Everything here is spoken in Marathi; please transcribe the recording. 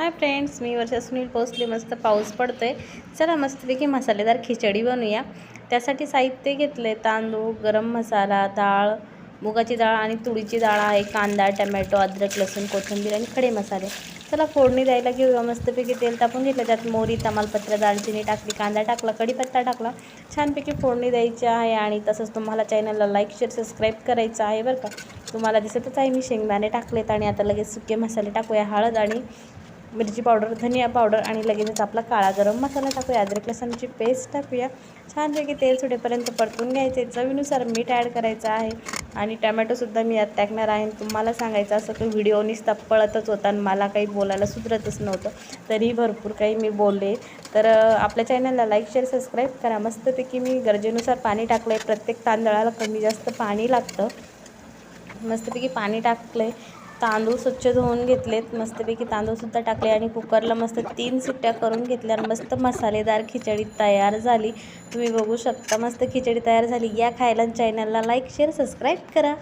हाय फ्रेंड्स मी वर्षा सुनील पोचले मस्त पाऊस पडतो आहे चला मस्तपैकी मसालेदार खिचडी बनवूया. त्यासाठी साहित्य घेतलं आहे तांदूळ गरम मसाला डाळ मुगाची डाळ आणि तुळीची डाळ आहे. कांदा टमॅटो अद्रक लसूण कोथिंबीर आणि खडे मसाले. चला फोडणी द्यायला घेऊया. मस्तपैकी तेल टाकून घेतलं. त्यात मोरी तमालपत्र दालचिनी टाकली कांदा टाकला कढीपत्ता टाकला. छानपैकी फोडणी द्यायची आहे आणि तसंच तुम्हाला चॅनलला लाईक शेअर सबस्क्राईब करायचं आहे बरं का. तुम्हाला दिसतच आहे मी शेंगदाणे टाकलेत आणि आता लगेच सुके मसाले टाकूया. हळद आणि मिरची पावडर धनिया पावडर आणि लगेचच आपला काळा गरम मसाला टाकूया. अद्रक लसणाची पेस्ट टाकूया. छानपैकी तेल सुटेपर्यंत परतून घ्यायचे. चवीनुसार मीठ ॲड करायचं आहे. आणि टमॅटोसुद्धा मी यात टाकणार आहे. तुम्हाला सांगायचं असं की व्हिडिओ नुसता पळतच होता आणि मला काही बोलायला सुधरतच नव्हतं. तरी भरपूर काही मी बोलले. तर आपल्या चॅनलला लाईक शेअर सबस्क्राईब करा. मस्तपैकी मी गरजेनुसार पाणी टाकलं आहे प्रत्येक तांदळाला कमी जास्त पाणी लागतं. मस्तपैकी पाणी टाकलं आहे तांदूळ स्वच्छ धुवून घेतलेत. मस्तपैकी तांदूळसुद्धा टाकले आणि कुकरला मस्त तीन सुट्ट्या करून घेतल्यावर मस्त मसालेदार खिचडी तयार झाली. तुम्ही बघू शकता मस्त खिचडी तयार झाली. या खायला चॅनलला लाईक शेअर सबस्क्राईब करा.